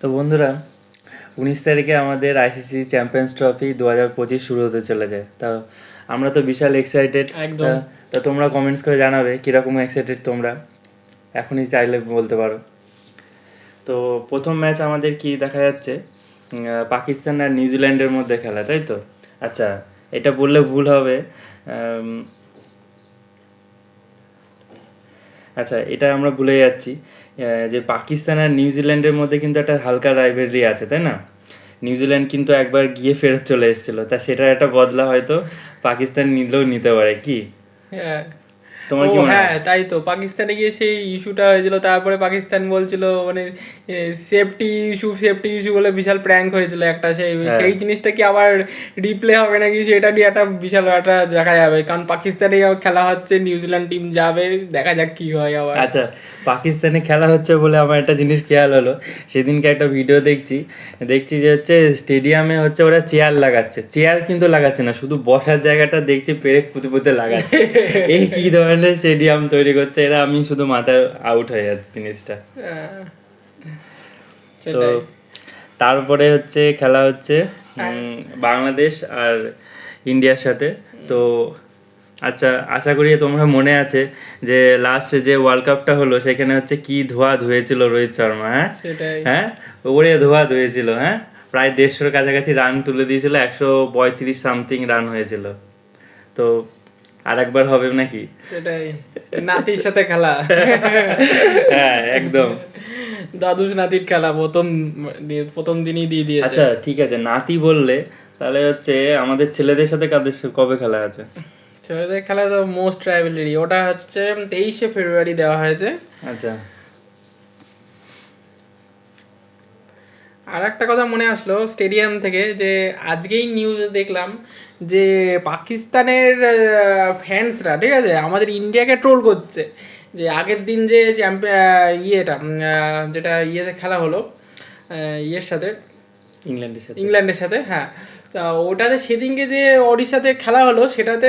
তো বন্ধুরা উনিশ তারিখে আমাদের আইসিসি চ্যাম্পিয়ন্স ট্রফি দু হাজার পঁচিশ শুরু হতে চলে যায়। তা আমরা তো বিশাল এক্সাইটেড একদম। তা তোমরা কমেন্টস করে জানাবে কীরকম এক্সাইটেড তোমরা। এখনই চাইলে বলতে পারো। তো প্রথম ম্যাচ আমাদের কি দেখা যাচ্ছে? পাকিস্তান আর নিউজিল্যান্ডের মধ্যে খেলা তাই তো? আচ্ছা এটা বললে ভুল হবে। আচ্ছা এটা আমরা ভুলে যাচ্ছি। যে পাকিস্তান আর নিউজিল্যান্ডের মধ্যে কিন্তু একটা হালকা রাইভেলরি আছে, তাই না? নিউজিল্যান্ড কিন্তু একবার গিয়ে ফেরত চলে এসেছিল, তা সেটার একটা বদলা হয়তো পাকিস্তান নিলেও নিতে পারে, কি? হ্যাঁ। তোমার কি হয়? তাই তো। পাকিস্তানে গিয়ে সেই ইস্যুটা হয়েছিল তারপরে পাকিস্তান বলছিল মানে সেফটি ইস্যু সেফটি ইস্যু বলে বিশাল প্র্যাঙ্ক হয়েছিল একটা। সেই হ্যাঁ। সেই জিনিসটা কি আবার রিপ্লে হবে নাকি সেটা নিয়ে একটা বিশাল একটা দেখা যাবে। কারণ পাকিস্তানে খেলা হচ্ছে নিউজিল্যান্ড টিম যাবে দেখা যাক কি হয় আবার। আচ্ছা পাকিস্তানে খেলা হচ্ছে বলে আমার একটা জিনিস খেয়াল হলো। সেদিনকে একটা ভিডিও দেখছি। দেখছি যে হচ্ছে স্টেডিয়ামে হচ্ছে ওরা চেয়ার লাগাচ্ছে। চেয়ার কিন্তু লাগাচ্ছে না শুধু বসার জায়গাটা দেখছি পেরেক পুঁতে পুঁতে লাগাচ্ছে। এই কি ধরনের স্টেডিয়াম তৈরি করছে এরা আমি শুধু মাথায় আউট হয়ে যাচ্ছে জিনিসটা। তো তারপরে হচ্ছে খেলা হচ্ছে বাংলাদেশ আর ইন্ডিয়ার সাথে। তো আচ্ছা আশা করি তোমরা মনে আছে যে লাস্ট যে ওয়ার্ল্ড কাপটা হলো সেখানে হচ্ছে কি ধোয়া ধুয়েছিল রোহিত শর্মা হ্যাঁ? হ্যাঁ? ওরে ধোয়া ধুয়েছিল হ্যাঁ? প্রায় দেড়শোর কাছাকাছি রান তুলে দিয়েছিল একশো পঁয়ত্রিশ সামথিং রান হয়েছিল। তো আরেকবার হবে নাকি? সেটাই। নাতির সাথে খেলা। হ্যাঁ একদম। দাদুস নাতির খেলা প্রথম প্রথম দিনই দিয়ে দিয়েছে। আচ্ছা ঠিক আছে নাতি বললে তাহলে হচ্ছে আমাদের ছেলেদের সাথে কাদের কবে খেলা আছে? ছেলেদের খেলা তো মোস্ট রাইভেলারি ওটা হচ্ছে তেইশে ফেব্রুয়ারি দেওয়া হয়েছে। আচ্ছা। আর একটা কথা মনে আসলো স্টেডিয়াম থেকে যে আজকেই নিউজে দেখলাম যে পাকিস্তানের ফ্যান্সরা ঠিক আছে আমাদের ইন্ডিয়াকে ট্রোল করছে। যে আগের দিন যে ইয়েটা যেটা ইয়েতে খেলা হলো ইয়ের সাথে ইংল্যান্ডের সাথে। ইংল্যান্ডের সাথে হ্যাঁ। তা ওটাতে সেদিনকে যে ওড়িশাতে খেলা হলো, সেটাতে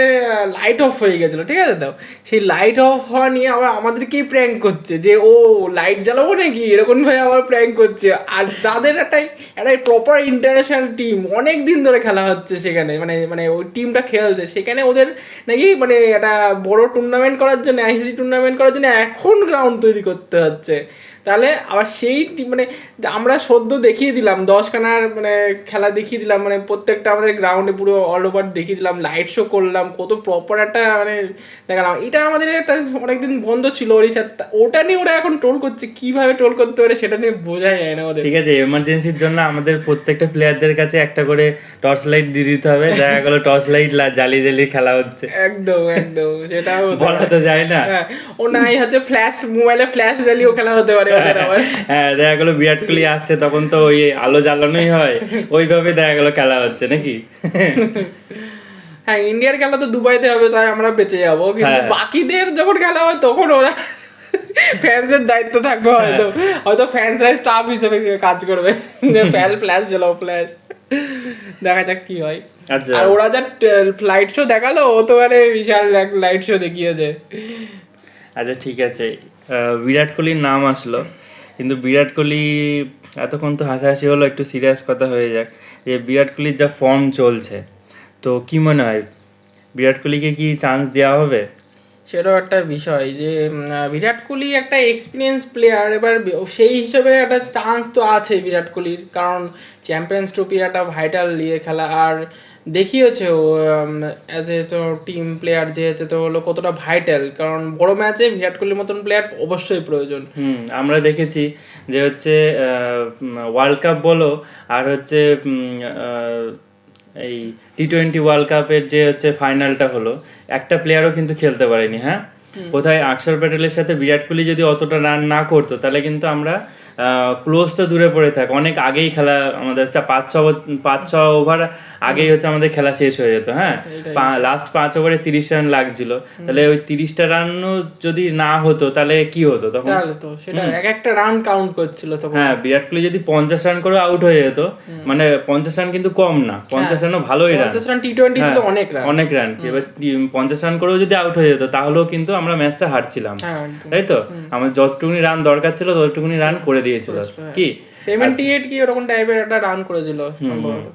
লাইট অফ হয়ে গেছিল, ঠিক আছে তো? সেই লাইট অফ হওয়া নিয়ে আবার আমাদেরকেই প্র্যাঙ্ক করছে যে, ও লাইট জ্বালাবো নাকি? এরকম ভাবে আবার প্র্যাঙ্ক করছে। আর যাদের একটাই একটাই প্রপার ইন্টারন্যাশনাল টিম অনেক দিন ধরে খেলা হচ্ছে সেখানে মানে মানে ওই টিমটা খেলছে, সেখানে ওদের নাকি মানে একটা বড় টুর্নামেন্ট করার জন্য আইসিসি টুর্নামেন্ট করার জন্য এখন গ্রাউন্ড তৈরি করতে হচ্ছে। তাহলে আবার সেই মানে আমরা সদ্য দেখিয়ে দিলাম, দশখানার মানে খেলা দেখিয়ে দিলাম মানে প্রত্যেকটা আমাদের গ্রাউন্ডে পুরো অল ওভার দেখিয়ে দিলাম লাইট শো করলাম কত প্রপার একটা মানে দেখালাম। এটা আমাদের একটা অনেকদিন বন্ধ ছিল ওড়িশার তা- ওটা নিয়ে ওরা এখন টোল করছে কীভাবে টোল করতে পারে সেটা নিয়ে বোঝাই যায় না ওদের। ঠিক আছে এমার্জেন্সির জন্য আমাদের প্রত্যেকটা প্লেয়ারদের কাছে একটা করে টর্চ লাইট দিয়ে দিতে হবে। দেখা গেলো টর্চ লাইট জ্বালিয়ে জ্বালিয়ে খেলা হচ্ছে। একদম একদম হতে বলা তো যায় না। হ্যাঁ ও নাই হচ্ছে ফ্ল্যাশ মোবাইলে ফ্ল্যাশ জ্বালিয়েও খেলা হতে পারে আবার। হ্যাঁ দেখা গেলো বিরাট কোহলি আসছে তখন তো ওই আলো জ্বালানোই হয়। ওইভাবে দেখা গেলো খেলা হচ্ছে। নাকি? হ্যাঁ ইন্ডিয়ার খেলা তো দুবাইতে হবে তাই আমরা বেঁচে যাব। কিন্তু হ্যাঁ। বাকিদের যখন খেলা হয় তখন ওরা ফ্যান্সের দায়িত্ব থাকবে হয়তো হ্যাঁ। হয়তো। ফ্যান্সরা স্টাফ হিসেবে কাজ করবে। যে ফ্যাল ফ্ল্যাশ জ্বালাও ফ্ল্যাশ দেখা যাক কি হয়। আচ্ছা। আর ওরা যা ফ্লাইট শো দেখাল ও তো মানে বিশাল লাইট শো দেখিয়েছে। আচ্ছা ঠিক আছে। বিরাট কোহলির নাম আসলো। কিন্তু বিরাট কোহলি এতক্ষণ তো হাসাহাসি হলো, একটু সিরিয়াস কথা হয়ে যাক। যে বিরাট কোহলির যা ফর্ম চলছে, তো কি মনে হয়? বিরাট কোহলিকে কি চান্স দেওয়া হবে? সেটাও একটা বিষয় যে বিরাট কোহলি একটা এক্সপিরিয়েন্স প্লেয়ার এবার সেই হিসেবে একটা চান্স তো আছে বিরাট কোহলির। কারণ চ্যাম্পিয়ন্স ট্রফি একটা ভাইটাল ইয়ে খেলা, আর দেখিয়েছে ও অ্যাজ এ তো টিম প্লেয়ার যে হচ্ছে তো হলো কতটা ভাইটাল কারণ বড় ম্যাচে বিরাট কোহলির মতন প্লেয়ার অবশ্যই প্রয়োজন। হুম আমরা দেখেছি যে হচ্ছে ওয়ার্ল্ড কাপ বলো আর হচ্ছে এই টি টোয়েন্টি ওয়ার্ল্ড কাপের যে হচ্ছে ফাইনালটা হলো একটা প্লেয়ারও কিন্তু খেলতে পারেনি হ্যাঁ? কোথায়? আকসর প্যাটেলের সাথে বিরাট কোহলি যদি অতটা রান না করতো তাহলে কিন্তু আমরা ক্লোজ তো দূরে পড়ে থাক। অনেক আগেই খেলা আমাদের পাঁচ ছ পাঁচ ছ ওভার আগেই হচ্ছে আমাদের খেলা শেষ হয়ে যেত হ্যাঁ? লাস্ট পাঁচ ওভারে তিরিশ রান লাগছিল। তাহলে ওই তিরিশটা রানও যদি না হতো তাহলে কি হতো তখন? তো সেটা এক একটা রান কাউন্ট করছিল তখন। হ্যাঁ বিরাট কোহলি যদি পঞ্চাশ রান করে আউট হয়ে যেত মানে পঞ্চাশ রান কিন্তু কম না। পঞ্চাশ রানও ভালোই রান পঞ্চাশ রান টি টোয়েন্টি অনেক রান অনেক রান এবার পঞ্চাশ রান করেও যদি আউট হয়ে যেত তাহলেও কিন্তু আমরা ম্যাচটা হারছিলাম। হ্যাঁ তাই তো? আমার যতটুকুনি রান দরকার ছিল ততটুকুনি রান করে দিয়েছিল। হ্যাঁ। কি? সেভেন্টি এইট কি ওরকম টাইপের একটা রান করেছিল সম্ভবত।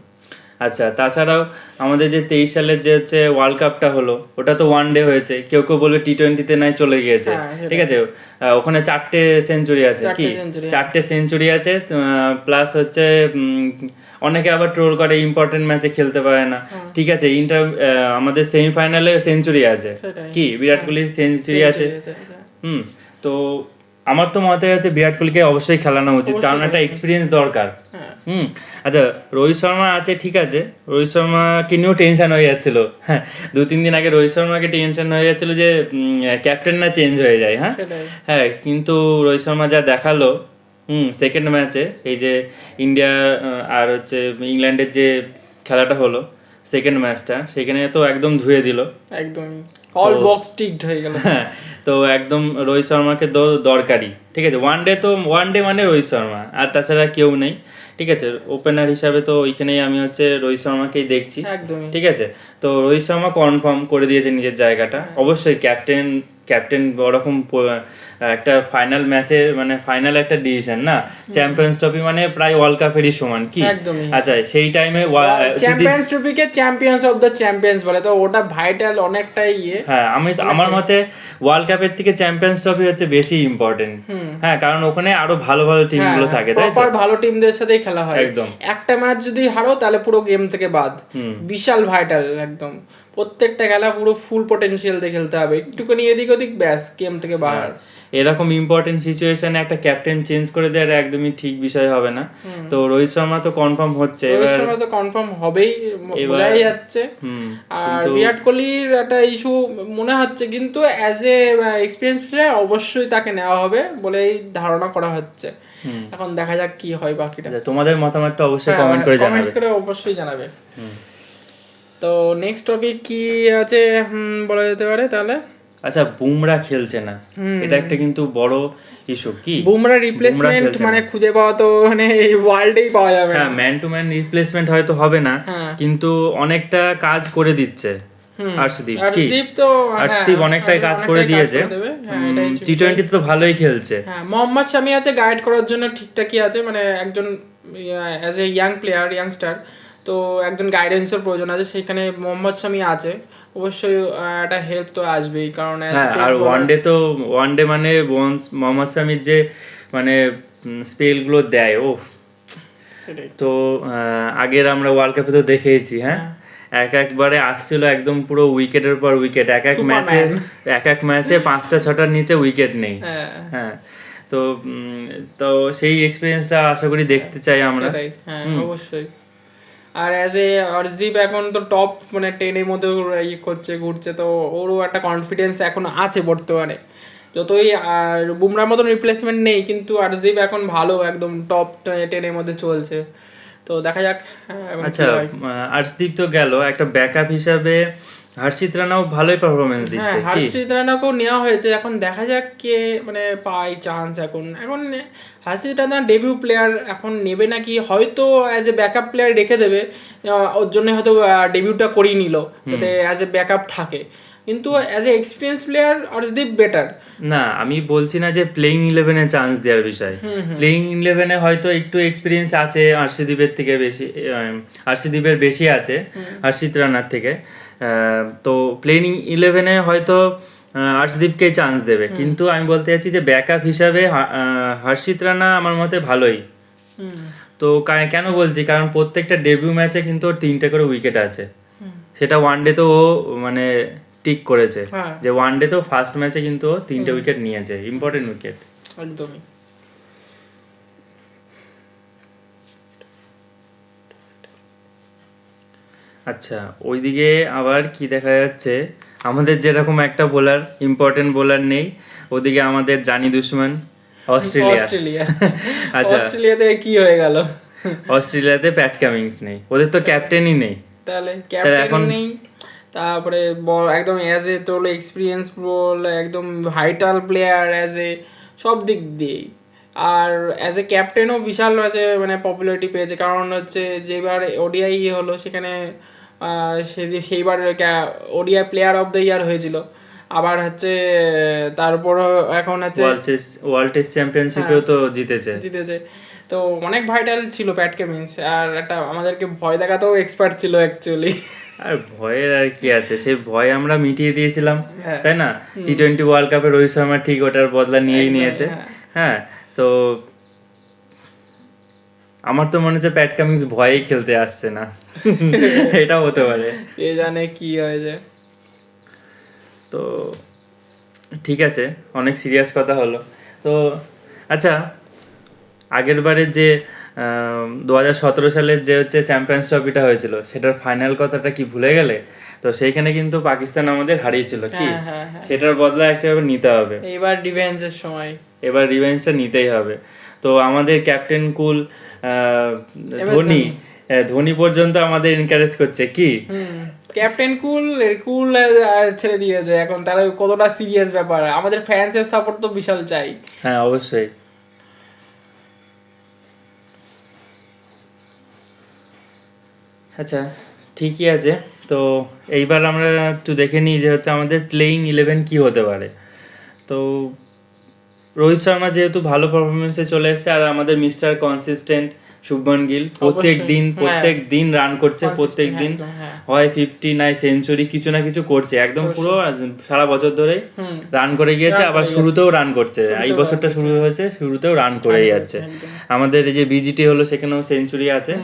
আচ্ছা তাছাড়াও আমাদের যে তেইশ সালের যে হচ্ছে ওয়ার্ল্ড কাপটা হলো ওটা তো ওয়ান ডে হয়েছে। কেউ কেউ বলবে টি টোয়েন্টিতে নাই চলে গিয়েছে। হ্যাঁ, ঠিক আছে? ওখানে চারটে সেঞ্চুরি আছে কি? চারটে সেঞ্চুরি আছে প্লাস হচ্ছে অনেকে আবার ট্রোল করে ইম্পর্টেন্ট ম্যাচে খেলতে পারে না। ঠিক আছে? ইন্টার আমাদের সেমিফাইনালে সেঞ্চুরি আছে। কি? বিরাট কোহলির সেঞ্চুরি আছে। হুম তো আমার তো মতে আছে বিরাট কোহলিকে অবশ্যই খেলানো উচিত কারণ একটা এক্সপিরিয়েন্স দরকার। হ্যাঁ। হুম আচ্ছা রোহিত শর্মা আছে ঠিক আছে। রোহিত শর্মাকে নিয়েও টেনশন হয়ে যাচ্ছিল। হ্যাঁ দু তিন দিন আগে রোহিত শর্মাকে টেনশন হয়ে যাচ্ছিল যে ক্যাপ্টেন না চেঞ্জ হয়ে যায় হ্যাঁ? হ্যাঁ কিন্তু রোহিত শর্মা যা দেখাল হুম সেকেন্ড ম্যাচে এই যে ইন্ডিয়া আর হচ্ছে ইংল্যান্ডের যে খেলাটা হলো সেকেন্ড ম্যাচটা সেখানে তো একদম ধুয়ে দিল। একদম। অল বক্স টিকড হয়ে গেল। হ্যাঁ তো একদম রোহিত শর্মাকে তো দরকারি ঠিক আছে ওয়ান ডে তো ওয়ান ডে মানে রোহিত শর্মা আর তাছাড়া কেউ নেই। ঠিক আছে ওপেনার হিসাবে তো ওইখানেই আমি হচ্ছে রোহিত শর্মাকেই দেখছি। একদম ঠিক আছে তো রোহিত শর্মা কনফার্ম করে দিয়েছে নিজের জায়গাটা। অবশ্যই ক্যাপ্টেন ক্যাপ্টেন ওরকম একটা ফাইনাল ম্যাচে মানে ফাইনাল একটা ডিসিশন না? চ্যাম্পিয়ন্স ট্রফি মানে প্রায় ওয়ার্ল্ড কাপেরই সমান কি? আচ্ছা সেই টাইমে চ্যাম্পিয়ন্স ট্রফিকে চ্যাম্পিয়ন্স অফ দ্য চ্যাম্পিয়ন্স বলে তো ওটা ভাইটাল অনেকটাই ইয়ে। হ্যাঁ আমি আমার মতে ওয়ার্ল্ড কাপের থেকে চ্যাম্পিয়ন্স ট্রফি হচ্ছে বেশি ইম্পর্টেন্ট হ্যাঁ কারণ ওখানে আরও ভালো ভালো টিমগুলো থাকে তাই তো? প্রপার ভালো টিমদের সাথেই খেলা হয়। একদম। একটা ম্যাচ যদি হারো তাহলে পুরো গেম থেকে বাদ। বিশাল ভাইটাল একদম। প্রত্যেকটা খেলা পুরো ফুল পটেনশিয়াল দিয়ে খেলতে হবে। একটুখানি এদিক ওদিক ব্যাস গেম থেকে বাহার। এরকম ইম্পর্টেন্ট সিচুয়েশনে একটা ক্যাপ্টেন চেঞ্জ করে দেওয়ার একদমই ঠিক বিষয় হবে না। তো রোহিত শর্মা তো কনফার্ম হচ্ছে। রোহিত শর্মা তো কনফার্ম হবেই বোঝাই যাচ্ছে। আর বিরাট কোহলির একটা ইস্যু মনে হচ্ছে কিন্তু অ্যাজ এ এক্সপিরিয়েন্স প্লেয়ার অবশ্যই তাকে নেওয়া হবে বলেই ধারণা করা হচ্ছে। এখন দেখা যাক কি হয় বাকিটা। আচ্ছা, তোমাদের মতামতটা অবশ্যই হ্যাঁ, কমেন্ট করে জানাবে। করে অবশ্যই জানাবে। হুম। তো নেক্সট টপিক কি আছে? বলা যেতে পারে তাহলে। আচ্ছা বুমরা খেলছে না। এটা একটা কিন্তু বড় ইস্যু কি? বুমরা রিপ্লেসমেন্ট মানে খুঁজে পাওয়া তো মানে এই ওয়ার্ল্ডেই পাওয়া যাবে না। হ্যাঁ ম্যান টু ম্যান রিপ্লেসমেন্ট হয়তো হবে না হ্যাঁ। কিন্তু অনেকটা কাজ করে দিচ্ছে। আর্শদীপ কি? আর্শদীপ তো আর্শদীপ হ্যাঁ, অনেকটাই কাজ করে দিয়েছে। হ্যাঁ, টি টোয়েন্টি তো ভালোই খেলছে। হ্যাঁ মোহাম্মদ শামি আছে গাইড করার জন্য ঠিকঠাকই আছে মানে একজন as a young player youngster তো একজন গাইডেন্সের প্রয়োজন আছে সেখানে মোহাম্মদ শামি আছে। অবশ্যই একটা হেল্প তো আসবেই কারণ হ্যাঁ আর ওয়ান ডে তো ওয়ান ডে মানে মোহাম্মদ শামির যে মানে স্পেলগুলো দেয় ও তো আগের আমরা ওয়ার্ল্ড কাপে তো দেখেইছি হ্যাঁ? এক একবারে আসছিল একদম পুরো উইকেটের পর উইকেট এক এক ম্যাচে এক এক ম্যাচে পাঁচটা ছটার নিচে উইকেট নেই। হ্যাঁ। হ্যাঁ। তো তো সেই এক্সপিরিয়েন্সটা আশা করি দেখতে চাই আমরা। হ্যাঁ অবশ্যই। আর অ্যাজ এ অর্জদীপ এখন তো টপ মানে টেনের মধ্যে ইয়ে করছে ঘুরছে তো ওরও একটা কনফিডেন্স এখন আছে বর্তমানে যতই আর বুমরার মতন রিপ্লেসমেন্ট নেই কিন্তু অর্শদীপ এখন ভালো একদম টপ টেনের মধ্যে চলছে তো দেখা যাক হ্যাঁ, আচ্ছা। আহ, তো গেল একটা ব্যাকআপ হিসাবে হর্ষিত রানাও ভালোই পারফরমেন্স হ্যাঁ দিচ্ছে হ্যাঁ হার্ষিত রানাকেও নেওয়া হয়েছে। এখন দেখা যাক কে মানে পায় চান্স এখন। এখন হার্ষিত রানা ডেবিউ প্লেয়ার এখন নেবে নাকি? হয়তো অ্যাজ এ ব্যাকআপ প্লেয়ার রেখে দেবে। ওর জন্য হয়তো ডেবিউটা করিয়ে নিল যাতে অ্যাজ এ ব্যাকআপ থাকে। কিন্তু as a experience player Arshdeep better না আমি বলছি না যে প্লেইং ইলেভেনে চান্স দেওয়ার বিষয়। প্লেইং ইলেভেনে হয়তো একটু এক্সপিরিয়েন্স আছে আর্শদীপের থেকে বেশি আহ, বেশি আছে হর্ষিত রানার থেকে। তো প্লেইং ইলেভেনে হয়তো আহ, আর্শদীপকে চান্স দেবে। কিন্তু আমি বলতে চাচ্ছি যে ব্যাকআপ হিসাবে হর্ষিত রানা আমার মতে ভালোই। তো কেন বলছি? কারণ প্রত্যেকটা ডেবিউ ম্যাচে কিন্তু ওর তিনটে করে উইকেট আছে। সেটা ওয়ান ডে তো ও মানে টিক করেছে। হ্যাঁ। যে ওয়ান ডে তো ফার্স্ট ম্যাচে কিন্তু তিনটে উইকেট নিয়েছে ইম্পর্টেন্ট উইকেট একদমই। আচ্ছা ওইদিকে আবার কি দেখা যাচ্ছে? আমাদের যেরকম একটা বোলার ইম্পর্টেন্ট বোলার নেই ওদিকে আমাদের জানি দুশ্মন অস্ট্রেলিয়া অস্ট্রেলিয়া। আচ্ছা। অস্ট্রেলিয়াতে কি হয়ে গেল? অস্ট্রেলিয়াতে প্যাট কামিংস নেই। ওদের তো ক্যাপ্টেনই নেই। তাহলে ক্যাপ্টেন এখন- নেই। তারপরে একদম অ্যাজ এ তোর এক্সপিরিয়েন্স বল একদম ভাইটাল প্লেয়ার অ্যাজ এ সব দিক দিয়েই। আর অ্যাজ এ ক্যাপ্টেনও বিশাল আছে মানে পপুলারিটি পেয়েছে। কারণ হচ্ছে যেবার ওডিআই হলো সেখানে সেইবার ODI player of the year হয়েছিল। আবার হচ্ছে তারপর এখন হচ্ছে ওয়ার্ল্ড টেস্ট ওয়ার্ল্ড টেস্ট চ্যাম্পিয়নশিপেও তো জিতেছে। জিতেছে। তো অনেক ভাইটাল ছিল প্যাট কেমিন্স আর একটা আমাদেরকে ভয় দেখাতেও এক্সপার্ট ছিল অ্যাকচুয়ালি আর ভয়ের আর কি আছে? সেই ভয় আমরা মিটিয়ে দিয়েছিলাম হ্যাঁ। তাই না? টি টোয়েন্টি ওয়ার্ল্ড কাপে রোহিত শর্মা ঠিক ওটার বদলা নিয়েই নিয়েছে। হ্যাঁ। হ্যাঁ তো আমার তো মনে হচ্ছে প্যাট কামিংস ভয়েই খেলতে আসছে না। এটাও হতে পারে। এ জানে কি হয়েছে তো ঠিক আছে অনেক সিরিয়াস কথা হলো। তো আচ্ছা আগের বারে যে দু হাজার সতেরো সালের যে হচ্ছে চ্যাম্পিয়ন্স ট্রফিটা হয়েছিল সেটার ফাইনাল কথাটা কি ভুলে গেলে? তো সেইখানে কিন্তু পাকিস্তান আমাদের হারিয়েছিল কি? হ্যাঁ হ্যাঁ হ্যাঁ। সেটার বদলা একটা এবার নিতে হবে। এইবার ডিফেন্সের সময়। এবার রিভেঞ্জটা নিতেই হবে। তো আমাদের ক্যাপ্টেন কুল ধোনি ধোনি। পর্যন্ত আমাদের এনকারেজ করছে কি? ক্যাপ্টেন কুল কুল ছেড়ে দিয়েছে এখন। তারা কতটা সিরিয়াস ব্যাপার। আমাদের ফ্যান্সের সাপোর্ট তো বিশাল চাই। হ্যাঁ অবশ্যই। আচ্ছা ঠিকই আছে। তো এইবার আমরা একটু দেখে নিই যে হচ্ছে আমাদের প্লেয়িং ইলেভেন কী হতে পারে। তো রোহিত শর্মা যেহেতু ভালো পারফরমেন্সে চলে এসেছে, আর আমাদের মিস্টার কনসিস্টেন্ট শুভমন গিল প্রত্যেক দিন হ্যাঁ। প্রত্যেক দিন রান করছে প্রত্যেক দিন হ্যাঁ। হয় ফিফটি নাই সেঞ্চুরি কিছু না কিছু করছে একদম পুরো সারা বছর ধরে রান করে গিয়েছে আবার শুরুতেও রান করছে। এই বছরটা শুরু হয়েছে শুরুতেও রান করে যাচ্ছে। আমাদের এই যে বিজিটি হলো সেখানেও সেঞ্চুরি আছে।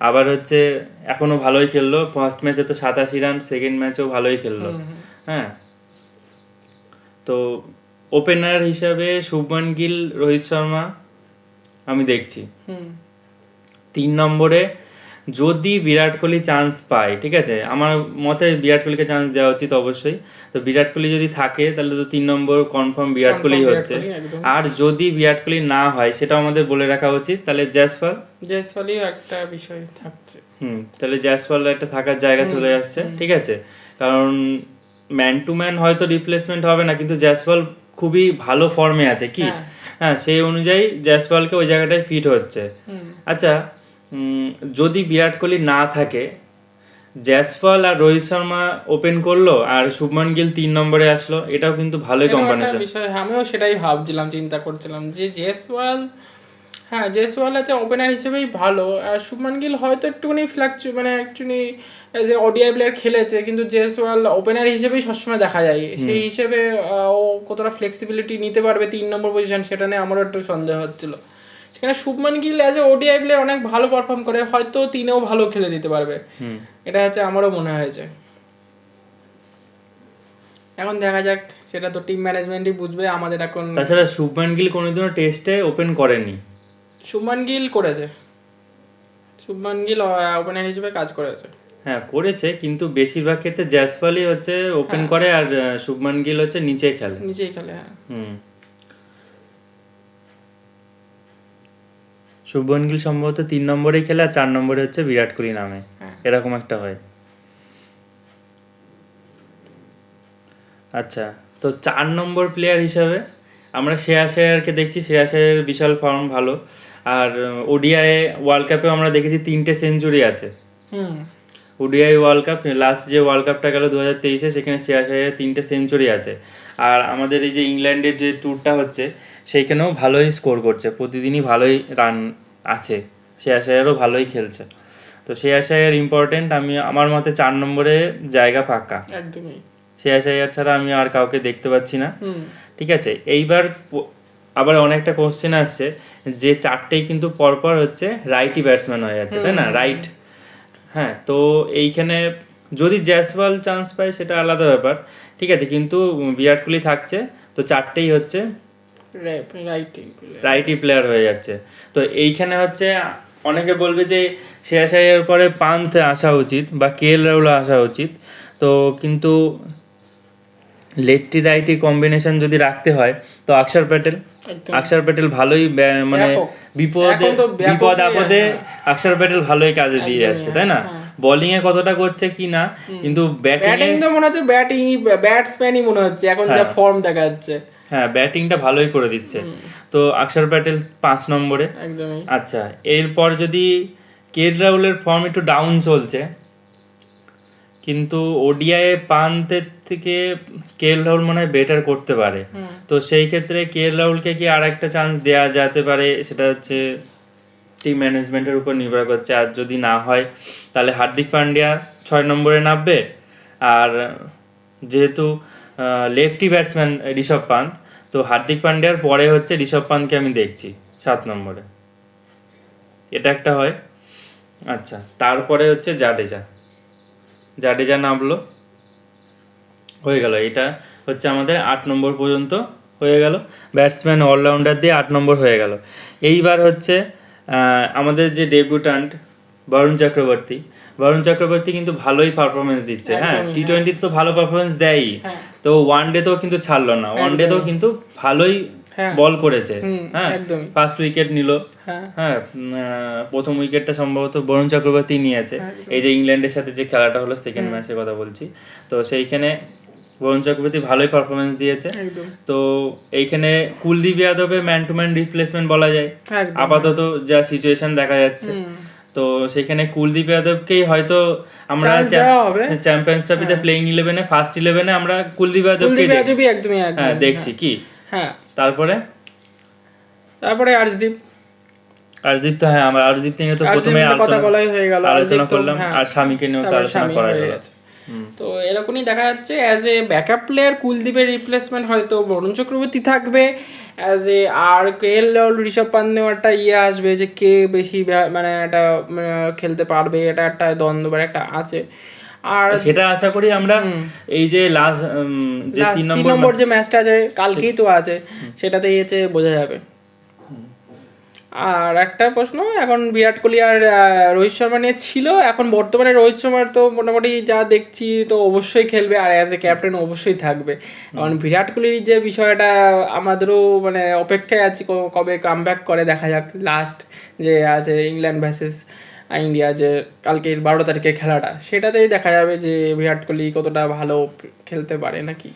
আবার হচ্ছে এখনও ভালোই খেললো। ফার্স্ট ম্যাচে তো সাতাশি রান সেকেন্ড ম্যাচেও ভালোই খেললো। হ্যাঁ। তো ওপেনার হিসাবে শুভমান গিল রোহিত শর্মা আমি দেখছি। তিন নম্বরে যদি বিরাট কোহলি চান্স পায় ঠিক আছে? আমার মতে বিরাট কোহলিকে চান্স দেওয়া উচিত অবশ্যই। তো বিরাট কোহলি যদি থাকে তাহলে তো তিন নম্বর কনফার্ম বিরাট কোহলি হচ্ছে। আর যদি বিরাট কোহলি না হয় সেটাও আমাদের বলে রাখা উচিত। তাহলে জ্যাসপাল জয়সওয়ালিও একটা বিষয় থাকছে। হুম তাহলে জ্যাসপাল একটা থাকার জায়গা চলে আসছে ঠিক আছে? কারণ ম্যান টু ম্যান হয়তো রিপ্লেসমেন্ট হবে না কিন্তু জ্যাসপাল খুবই ভালো ফর্মে আছে। কি? হ্যাঁ। হ্যাঁ সেই অনুযায়ী জ্যাসপালকে ওই জায়গাটায় ফিট হচ্ছে। আচ্ছা যদি বিরাট কোহলি না থাকে জ্যাসপাল আর রোহিত শর্মা ওপেন করল আর শুভমান গিল তিন নম্বরে আসলো এটাও কিন্তু ভালোই কম্বিনেশন বিষয় আমিও সেটাই ভাবছিলাম চিন্তা করছিলাম যে জেসওয়াল হ্যাঁ জেসওয়াল আছে ওপেনার হিসেবেই ভালো আর শুভমান গিল হয়তো একটুখানি ফ্লাকচু মানে অ্যাকচুয়ালি যে ওডিআই প্লেয়ার খেলেছে কিন্তু জেসওয়াল ওপেনার হিসেবেই সবসময় দেখা যায়। সেই হিসেবে ও কতটা ফ্লেক্সিবিলিটি নিতে পারবে তিন নম্বর পজিশন সেটা নিয়ে আমারও একটু সন্দেহ হচ্ছিল। সেখানে Shubman Gill as a ODI player অনেক ভালো পারফর্ম করে হয়তো তিনেও ভালো খেলে দিতে পারবে। এটা হচ্ছে আমারও মনে হয়েছে। এখন দেখা যাক সেটা তো টিম ম্যানেজমেন্টই বুঝবে আমাদের এখন তাছাড়া শুভমান গিল কোনোদিনও টেস্টে ওপেন করেনি। শুভমান গিল করেছে। শুভমান গিল ওপেনার হিসেবে কাজ করেছে। হ্যাঁ করেছে কিন্তু বেশিরভাগ ক্ষেত্রে জ্যাসপালই হচ্ছে ওপেন করে আর শুভমান গিল হচ্ছে নিচে খেলে। নিচেই খেলে হ্যাঁ। হুম। শুভমান গিল সম্ভবত তিন নম্বরে খেলে আর চার নম্বরে হচ্ছে বিরাট কোহলি নামে। হ্যাঁ। এরকম একটা হয়। আচ্ছা তো চার নম্বর প্লেয়ার হিসাবে আমরা শ্রেয়া শেয়ারকে দেখছি। শ্রেয়া শেয়ারের বিশাল ফর্ম ভালো। আর ওডিআই ওয়ার্ল্ড কাপেও আমরা দেখেছি তিনটে সেঞ্চুরি আছে। হুম। ওডিআই ওয়ার্ল্ড কাপ লাস্ট যে ওয়ার্ল্ড কাপটা গেল দু হাজার তেইশে সেখানে শ্রেয়া শেয়ারের তিনটে সেঞ্চুরি আছে। আর আমাদের এই যে ইংল্যান্ডের যে ট্যুরটা হচ্ছে সেইখানেও ভালোই স্কোর করছে। প্রতিদিনই ভালোই রান আছে। শ্রেয়া শেয়ারও ভালোই খেলছে। তো শ্রেয়া শেয়ার ইম্পর্টেন্ট আমি আমার মতে চার নম্বরে জায়গা পাক্কা একদমই। শ্রেয়া শেয়ার ছাড়া আমি আর কাউকে দেখতে পাচ্ছি না। ঠিক আছে? এইবার আবার অনেকটা কোশ্চেন আসছে যে চারটেই কিন্তু পরপর হচ্ছে রাইটই ব্যাটসম্যান হয়ে যাচ্ছে তাই না? রাইট হ্যাঁ তো এইখানে যদি জ্যাসওয়াল চান্স পায় সেটা আলাদা ব্যাপার। ঠিক আছে? কিন্তু বিরাট কোহলি থাকছে তো চারটেই হচ্ছে রাইট প্লেয়ার হয়ে যাচ্ছে। তো এইখানে হচ্ছে অনেকে বলবে যে শেয়া শাহের পরে পান্থ আসা উচিত বা কে এল রাহুল আসা উচিত। তো কিন্তু লেফটি রাইটি কম্বিনেশন যদি রাখতে হয় তো অক্ষর প্যাটেল অক্ষর প্যাটেল ভালোই মানে বিপদে বিপদ আপদে হ্যাঁ। অক্ষর প্যাটেল ভালোই কাজে দিয়ে যাচ্ছে তাই না? হ্যাঁ। বোলিং এ কতটা করছে কি না কিন্তু ব্যাটিং তো মনে হচ্ছে ব্যাটিং ব্যাটসম্যানই মনে হচ্ছে। এখন যা হ্যাঁ। ফর্ম দেখা যাচ্ছে। হ্যাঁ ব্যাটিংটা ভালোই করে দিচ্ছে। তো অক্ষর প্যাটেল পাঁচ নম্বরে। আচ্ছা এরপর যদি কে রাহুলের ফর্ম একটু ডাউন চলছে কিন্তু ওডিআই পান্তের থেকে কে এল রাহুল মনে হয় বেটার করতে পারে। তো সেই ক্ষেত্রে কে এল রাহুলকে কি আর একটা চান্স দেওয়া যেতে পারে? সেটা হচ্ছে টিম ম্যানেজমেন্টের উপর নির্ভর করছে। আর যদি না হয় তাহলে হার্দিক পান্ডিয়া ছয় নম্বরে নামবে। আর যেহেতু লেফটি ব্যাটসম্যান ঋষভ পান্ত। তো হার্দিক পান্ডিয়ার পরে হচ্ছে ঋষভ পান্তকে আমি দেখছি সাত নম্বরে। এটা একটা হয়। আচ্ছা তারপরে হচ্ছে জাডেজা। জাডেজা নামলো। হয়ে গেল। এটা হচ্ছে আমাদের আট নম্বর পর্যন্ত হয়ে গেল। ব্যাটসম্যান অলরাউন্ডার দিয়ে আট নম্বর হয়ে গেল। এইবার হচ্ছে আমাদের যে ডেবিউটান্ট বরুণ চক্রবর্তী বরুণ চক্রবর্তী কিন্তু ভালোই পারফরমেন্স দিচ্ছে হ্যাঁ? টি টোয়েন্টি তো ভালো পারফরমেন্স দেয়ই। হ্যাঁ। তো ওয়ান ডেতেও কিন্তু ছাড়লো না। ওয়ান ডেতেও কিন্তু ভালোই হ্যাঁ। বল করেছে হ্যাঁ? ফার্স্ট উইকেট নিল হ্যাঁ। হ্যাঁ প্রথম উইকেটটা সম্ভবত বরুণ চক্রবর্তী নিয়েছে। এই যে ইংল্যান্ডের সাথে যে খেলাটা হলো সেকেন্ড ম্যাচের কথা বলছি। তো সেইখানে বরুণ চক্রবর্তী ভালোই পারফরমেন্স দিয়েছে। তো এইখানে কুলদীপ যাদবের ম্যান টু ম্যান রিপ্লেসমেন্ট বলা যায়। আপাতত যা সিচুয়েশন দেখা যাচ্ছে। তো সেখানে কুলদীপ যাদবকেই হয়তো আমরা। হ্যাঁ। চ্যাম্পিয়ন্স ট্রফিতে প্লেইং ইলেভেনে ফার্স্ট ইলেভেনে আমরা কুলদীপ যাদবকে একদমই একদম হ্যাঁ দেখছি কি হ্যাঁ তারপরে তারপরে আর্শদীপ আরজদীপ তো হ্যাঁ আমরা আরজদীপ নিয়ে তো প্রথমে আলোচনা বলাই হয়ে গেল আলোচনা করলাম হ্যাঁ। আর স্বামীকে নিয়েও তো আলোচনা করা হয়ে গেছে। তো এরকমই দেখা যাচ্ছে অ্যাজ এ ব্যাকআপ প্লেয়ার কুলদীপের রিপ্লেসমেন্ট হয়তো বরুণ চক্রবর্তী থাকবে অ্যাজ এ আর কে এল ঋষভ পান্ত একটা ইয়ে আসবে যে কে বেশি মানে একটা খেলতে পারবে এটা একটা দ্বন্দ্ব একটা আছে। আর সেটা আশা করি আমরা এই যে লাস্ট যে তিন নম্বর যে ম্যাচটা আছে কালকেই তো আছে সেটাতেই হচ্ছে বোঝা যাবে। আর একটা প্রশ্ন এখন বিরাট কোহলি আর রোহিত শর্মা নিয়ে ছিল এখন বর্তমানে রোহিত শর্মার তো মোটামুটি যা দেখছি তো অবশ্যই খেলবে আর অ্যাজ এ ক্যাপ্টেন অবশ্যই থাকবে। কারণ বিরাট কোহলির যে বিষয়টা আমাদেরও মানে অপেক্ষায় আছি কবে কাম করে দেখা যাক লাস্ট যে আছে ইংল্যান্ড ভার্সেস ইন্ডিয়া যে কালকের বারো তারিখের খেলাটা সেটাতেই দেখা যাবে যে বিরাট কোহলি কতটা ভালো খেলতে পারে নাকি।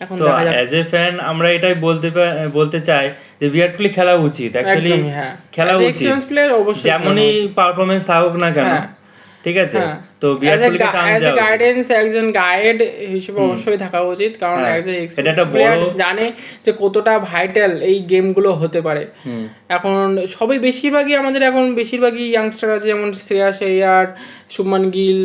এখন দেখা যাক। অ্যাজ এ ফ্যান আমরা এটাই বলতে বলতে চাই যে বিরাট কোহলি খেলা উচিত অ্যাকচুয়ালি খেলা উচিত। যেমনই পারফরমেন্স থাকুক না কেন হ্যাঁ। ঠিক আছে? হ্যাঁ। তো বিরাট কোহলিকে চান্স দেওয়া গাইডেন্স একজন গাইড হিসেবে অবশ্যই থাকা উচিত। কারণ হ্যাঁ, একজন প্লেয়ার জানে যে কতটা ভাইটাল এই গেমগুলো হতে পারে। এখন সবাই বেশিরভাগই আমাদের এখন বেশিরভাগই ইয়াংস্টার আছে যেমন শ্রেয়াস আইয়ার শুভমান গিল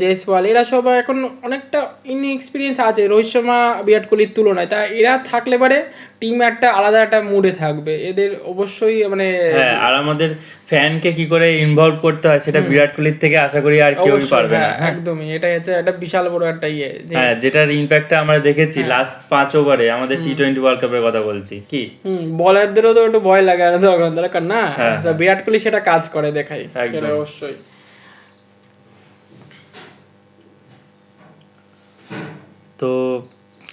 জয়সওয়াল এরা সব এখন অনেকটা ইনএক্সপিরিয়েন্স আছে। রোহিত শর্মা বিরাট কোহলির তুলনায়। তা এরা থাকলে পারে টিম একটা আলাদা একটা মুডে থাকবে। এদের অবশ্যই মানে হ্যাঁ আর আমাদের ফ্যানকে কি করে ইনভলভ করতে হয় সেটা বিরাট কোহলির থেকে আশা করি আর কেউই পারবে না। হ্যাঁ, একদমই। এটাই হচ্ছে একটা বিশাল বড় একটা ইয়ে হ্যাঁ যেটার ইম্প্যাক্টটা আমরা দেখেছি হ্যাঁ। লাস্ট পাঁচ ওভারে আমাদের টি টোয়েন্টি ওয়ার্ল্ড কাপের কথা বলছি কি? বলারদেরও তো একটু ভয় লাগে আর দরকার না হ্যাঁ, বিরাট কোহলি সেটা কাজ করে দেখাই সেটা অবশ্যই। তো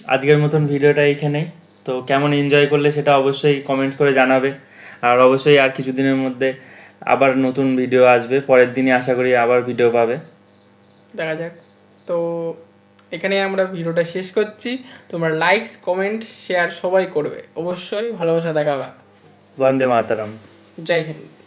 আজকের মতন ভিডিওটা এইখানেই তো কেমন এনজয় করলে সেটা অবশ্যই কমেন্ট করে জানাবে আর অবশ্যই আর কিছুদিনের মধ্যে আবার নতুন ভিডিও আসবে পরের দিনই আশা করি আবার ভিডিও পাবে। দেখা যাক। তো এখানে আমরা ভিডিওটা শেষ করছি। তোমরা লাইকস কমেন্ট শেয়ার সবাই করবে। অবশ্যই ভালোবাসা দেখাবা। বন্দে মাতারাম। জয় হিন্দ।